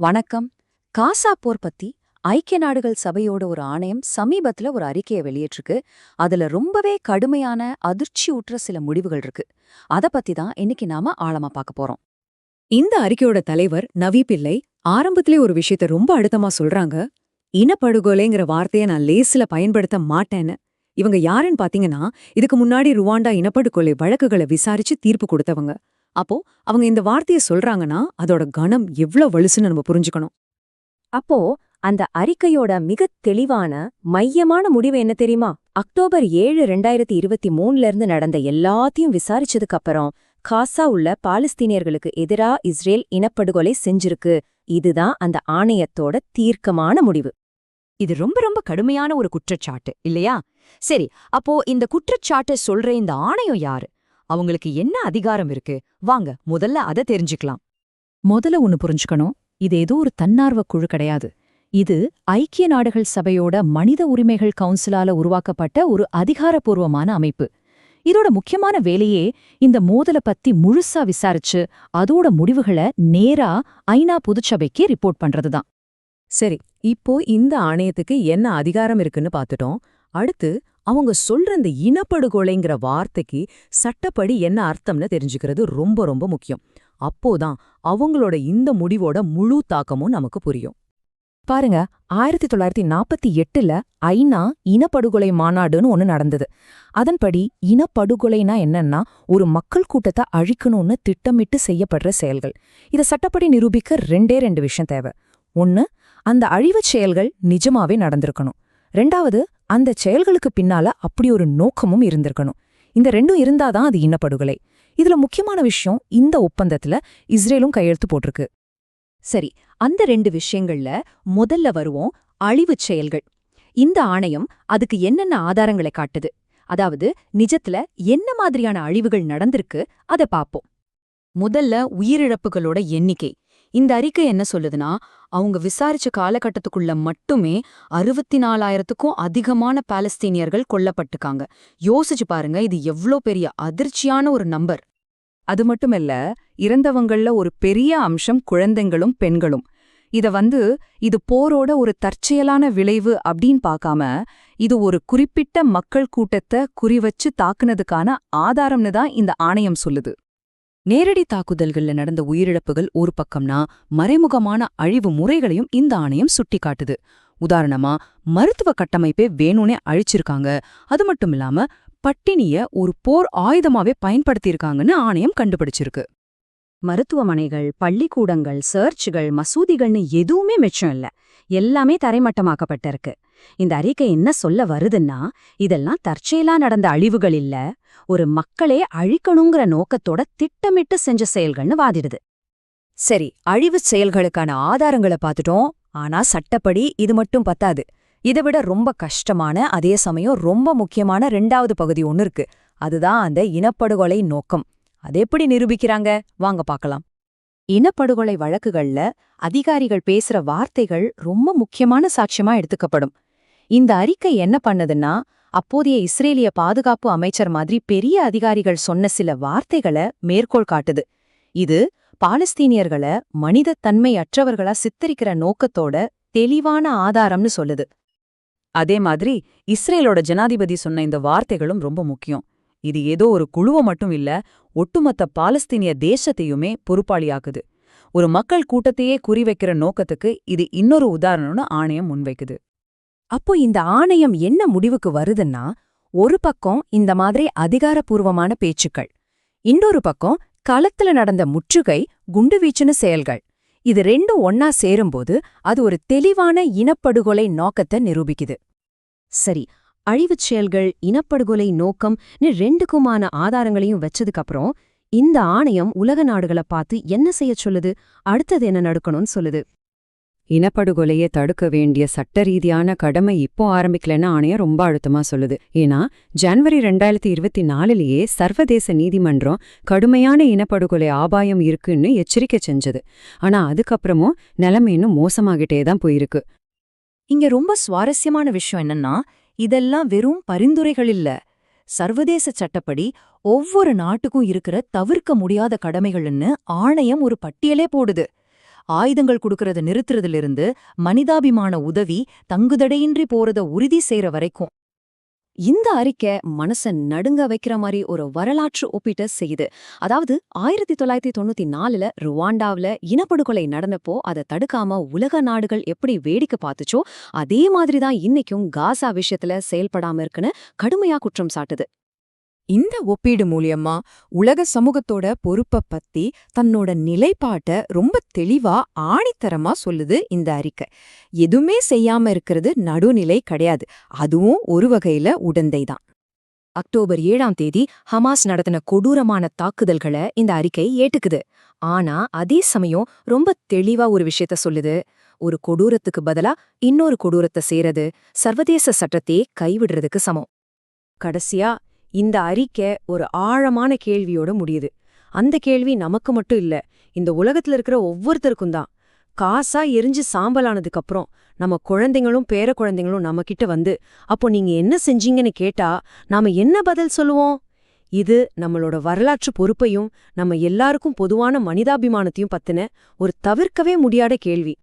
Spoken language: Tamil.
வணக்கம். காசா போர் பத்தி ஐக்கிய நாடுகள் சபையோட ஒரு ஆணையம் சமீபத்துல ஒரு அறிக்கையை வெளியிட்டிருக்கு. அதுல ரொம்பவே கடுமையான அதிர்ச்சி ஊற்ற சில முடிவுகள் இருக்கு. அத பத்தி தான் இன்னைக்கு நாம ஆழமா பார்க்க போறோம். இந்த அறிக்கையோட தலைவர் நவி பிள்ளை ஆரம்பத்திலே ஒரு விஷயத்த ரொம்ப அழுத்தமா சொல்றாங்க. இனப்படுகொலைங்கிற வார்த்தைய நான் லேசில பயன்படுத்த மாட்டேன்னு. இவங்க யாருன்னு பாத்தீங்கன்னா இதுக்கு முன்னாடி ருவாண்டா இனப்படுகொலை வழக்குகளை விசாரிச்சு தீர்ப்பு கொடுத்தவங்க. அப்போ அவங்க இந்த வார்த்தைய சொல்றாங்கன்னா அதோட கணம் எவ்வளவு வலுசுன்னு நம்ம புரிஞ்சுக்கணும். அப்போ அந்த அறிக்கையோட மிகத் தெளிவான மையமான முடிவு என்ன தெரியுமா? அக்டோபர் ஏழு ரெண்டாயிரத்தி இருபத்தி மூணுல இருந்து நடந்த எல்லாத்தையும் விசாரிச்சதுக்கு அப்புறம் காசா உள்ள பாலஸ்தீனியர்களுக்கு எதிரா இஸ்ரேல் இனப்படுகொலை செஞ்சிருக்கு. இதுதான் அந்த ஆணையத்தோட தீர்க்கமான முடிவு. இது ரொம்ப ரொம்ப கடுமையான ஒரு குற்றச்சாட்டு இல்லையா? சரி அப்போ இந்த குற்றச்சாட்டை சொல்ற இந்த ஆணையம் யாரு? அவங்களுக்கு என்ன அதிகாரம் இருக்கு? வாங்க முதல்ல அதை தெரிஞ்சுக்கலாம். முதல்ல ஒன்னு புரிஞ்சுக்கணும். இது ஏதோ ஒரு தன்னார்வ குழு கிடையாது. இது ஐக்கிய நாடுகள் சபையோட மனித உரிமைகள் கவுன்சிலால உருவாக்கப்பட்ட ஒரு அதிகாரப்பூர்வமான அமைப்பு. இதோட முக்கியமான வேலையே இந்த மோதல பத்தி முழுசா விசாரிச்சு அதோட முடிவுகளை நேரா ஐநா பொதுச்சபைக்கு ரிப்போர்ட் பண்றதுதான். சரி இப்போ இந்த ஆணையத்துக்கு என்ன அதிகாரம் இருக்குன்னு பார்த்துட்டோம். அடுத்து அவங்க சொல்ற இந்த இனப்படுகொலைங்கிற வார்த்தைக்கு சட்டப்படி என்ன அர்த்தம்னு தெரிஞ்சுக்கிறது ரொம்ப ரொம்ப முக்கியம். அப்போதான் அவங்களோட இந்த முடிவோட முழு தாக்கமும் நமக்கு புரியும். பாருங்க ஆயிரத்தி தொள்ளாயிரத்தி நாற்பத்தி எட்டுல ஐநா இனப்படுகொலை மாநாடுன்னு ஒன்னு நடந்தது. அதன்படி இனப்படுகொலைனா என்னன்னா ஒரு மக்கள் கூட்டத்தை அழிக்கணும்னு திட்டமிட்டு செய்யப்படுற செயல்கள். இத சட்டப்படி நிரூபிக்க ரெண்டே ரெண்டு விஷயம் தேவை. ஒன்னு அந்த அழிவுச் செயல்கள் நிஜமாவே நடந்திருக்கணும். ரெண்டாவது அந்த செயல்களுக்கு பின்னால அப்படி ஒரு நோக்கமும் இருந்திருக்கணும். இந்த ரெண்டும் இருந்தாதான் அது இனப்படுகொலை இதுல முக்கியமான விஷயம் இந்த ஒப்பந்தத்துல இஸ்ரேலும் கையெழுத்து போட்டிருக்கு. சரி அந்த ரெண்டு விஷயங்கள்ல முதல்ல வருவோம் அழிவுச் செயல்கள். இந்த ஆணையம் அதுக்கு என்னென்ன ஆதாரங்களை காட்டுது? அதாவது நிஜத்துல என்ன மாதிரியான அழிவுகள் நடந்திருக்கு? அத பாப்போம் முதல்ல உயிரிழப்புகளோட எண்ணிக்கை. இந்த அறிக்கை என்ன சொல்லுதுன்னா அவங்க விசாரிச்ச காலகட்டத்துக்குள்ள மட்டுமே அறுபத்தி நாலாயிரத்துக்கும் அதிகமான பாலஸ்தீனியர்கள் கொல்லப்பட்டுக்காங்க. யோசிச்சு பாருங்க இது எவ்ளோ பெரிய அதிர்ச்சியான ஒரு நம்பர். அது மட்டுமல்ல இறந்தவங்கள்ல ஒரு பெரிய அம்சம் குழந்தைங்களும் பெண்களும். இத வந்து இது போரோட ஒரு தற்செயலான விளைவு அப்படின்னு பார்க்காம இது ஒரு குறிப்பிட்ட மக்கள் கூட்டத்தை குறிவச்சு தாக்குனதுக்கான ஆதாரம்னு தான் இந்த ஆணையம் சொல்லுது. நேரடி தாக்குதல்கள்ல நடந்த உயிரிழப்புகள் ஒரு பக்கம்னா மறைமுகமான அழிவு முறைகளையும் இந்த ஆணையம் சுட்டிக்காட்டுது. உதாரணமா மருத்துவ கட்டமைப்பே வேணும்னே அழிச்சிருக்காங்க. அது மட்டும் இல்லாம பட்டினிய ஒரு போர் ஆயுதமாவே பயன்படுத்தியிருக்காங்கன்னு ஆணையம் கண்டுபிடிச்சிருக்கு. மருத்துவமனைகள் பள்ளிக்கூடங்கள் சர்ச்சுகள் மசூதிகள்னு எதுவுமே மிச்சம் இல்ல. எல்லாமே தரைமட்டமாக்கப்பட்டிருக்கு. இந்த அறிக்கை என்ன சொல்ல வருதுன்னா இதெல்லாம் தற்செயலா நடந்த அழிவுகள் இல்ல. ஒரு மக்களே அழிக்கணுங்கிற நோக்கத்தோட திட்டமிட்டு செஞ்ச செயல்கள்னு வாதிடுது. சரி அழிவுச் செயல்களுக்கான ஆதாரங்களை பார்த்துட்டோம். ஆனா சட்டப்படி இது மட்டும் பத்தாது. இதை விட ரொம்ப கஷ்டமான அதே சமயம் ரொம்ப முக்கியமான ரெண்டாவது பகுதி ஒன்னு இருக்கு. அதுதான் அந்த இனப்படுகொலை நோக்கம். அதெப்படி நிரூபிக்கிறாங்க? வாங்க பார்க்கலாம். இனப்படுகொலை வழக்குகள்ல அதிகாரிகள் பேசுற வார்த்தைகள் ரொம்ப முக்கியமான சாட்சியமா எடுத்துக்கப்படும். இந்த அறிக்கை என்ன பண்ணுதுன்னா அப்போதைய இஸ்ரேலிய பாதுகாப்பு அமைச்சர் மாதிரி பெரிய அதிகாரிகள் சொன்ன சில வார்த்தைகளை மேற்கோள் காட்டுது. இது பாலஸ்தீனியர்களை மனிதத்தன்மை அற்றவர்களா சித்தரிக்கிற நோக்கத்தோட தெளிவான ஆதாரம்னு சொல்லுது. அதே மாதிரி இஸ்ரேலோட ஜனாதிபதி சொன்ன இந்த வார்த்தைகளும் ரொம்ப முக்கியம். இது ஏதோ ஒரு குழுவ மட்டும் இல்ல ஒட்டுமொத்த பாலஸ்தீனிய தேசத்தையுமே பொறுப்பாளியாக்குது. ஒரு மக்கள் கூட்டத்தையே குறிவைக்கிற நோக்கத்துக்கு இது இன்னொரு உதாரணம்னு ஆணையம் முன்வைக்குது அப்போ இந்த ஆணையம் என்ன முடிவுக்கு வருதுன்னா ஒரு பக்கம் இந்த மாதிரி அதிகாரப்பூர்வமான பேச்சுக்கள் இன்னொரு பக்கம் களத்துல நடந்த முற்றுகை குண்டுவீச்சுன்னு செயல்கள். இது ரெண்டும் ஒன்னா சேரும்போது அது ஒரு தெளிவான இனப்படுகொலை நோக்கத்தை நிரூபிக்குது. சரி அழிவுச் செயல்கள் இனப்படுகொலை நோக்கம்னு ரெண்டுக்குமான ஆதாரங்களையும் வச்சதுக்கப்புறம் இந்த ஆணையம் உலக நாடுகளை பார்த்து என்ன செய்யச் சொல்லுது? அடுத்தது என்ன நடக்கணும்னு சொல்லுது? இனப்படுகொலையை தடுக்க வேண்டிய சட்ட ரீதியான கடமை இப்போ ஆரம்பிக்கலன்னு ஆணையம் ரொம்ப அழுத்தமா சொல்லுது. ஏன்னா ஜனவரி ரெண்டாயிரத்தி இருபத்தி நாலுலயே சர்வதேச நீதிமன்றம் கடுமையான இனப்படுகொலை ஆபாயம் இருக்குன்னு எச்சரிக்கை செஞ்சது. ஆனா அதுக்கப்புறமும் நிலைமை இன்னும் மோசமாகிட்டே தான் போயிருக்கு. இங்க ரொம்ப சுவாரஸ்யமான விஷயம் என்னன்னா இதெல்லாம் வெறும் பரிந்துரைகள் இல்ல. சர்வதேச சட்டப்படி ஒவ்வொரு நாட்டுக்கும் இருக்கிற தவிர்க்க முடியாத கடமைகள்னு ஆணையம் ஒரு பட்டியலே போடுது. ஆயுதங்கள் கொடுக்கறத நிறுத்துறதிலிருந்து மனிதாபிமான உதவி தங்குதடையின்றி போறத உறுதி செய்யற வரைக்கும். இந்த அறிக்கை மனச நடுங்க வைக்கிற மாதிரி ஒரு வரலாற்று ஒப்பீட்டை செய்யுது. அதாவது ஆயிரத்தி தொள்ளாயிரத்தி தொண்ணூத்தி நாலுல ருவாண்டாவுல இனப்படுகொலை நடந்தப்போ அதை தடுக்காம உலக நாடுகள் எப்படி வேடிக்கை பார்த்துச்சோ அதே மாதிரி தான் இன்னைக்கும் காசா விஷயத்துல செயல்படாம இருக்குன்னு கடுமையா குற்றம் சாட்டுது. இந்த ஒப்பீடு மூலியமா உலக சமூகத்தோட பொறுப்ப பத்தி தன்னோட நிலைப்பாட்ட ரொம்ப தெளிவா ஆணித்தரமா சொல்லுது இந்த அறிக்கை. எதுவுமே செய்யாம இருக்கிறது நடுநிலை கிடையாது. அதுவும் ஒரு வகையில உடந்தைதான் அக்டோபர் ஏழாம் தேதி ஹமாஸ் நடத்தின கொடூரமான தாக்குதல்களை இந்த அறிக்கை ஏட்டுக்குது. ஆனா அதே சமயம் ரொம்ப தெளிவா ஒரு விஷயத்த சொல்லுது. ஒரு கொடூரத்துக்கு பதிலா இன்னொரு கொடூரத்தை செய்யறது சர்வதேச சட்டத்தையே கைவிடுறதுக்கு சமம். கடைசியா இந்த அறிக்கை ஒரு ஆழமான கேள்வியோட முடியுது. அந்த கேள்வி நமக்கு மட்டும் இல்ல இந்த உலகத்துல இருக்கிற ஒவ்வொருத்தருக்கும் தான். காசா எரிஞ்சு சாம்பலானதுக்கு அப்புறம் நம்ம குழந்தைங்களும் பேர குழந்தைங்களும் நம்ம கிட்ட வந்து அப்போ நீங்க என்ன செஞ்சீங்கன்னு கேட்டா நாம என்ன பதில் சொல்லுவோம்? இது நம்மளோட வரலாற்று பொறுப்பையும் நம்ம எல்லாருக்கும் பொதுவான மனிதாபிமானத்தையும் பத்தின ஒரு தவிர்க்கவே முடியாத கேள்வி.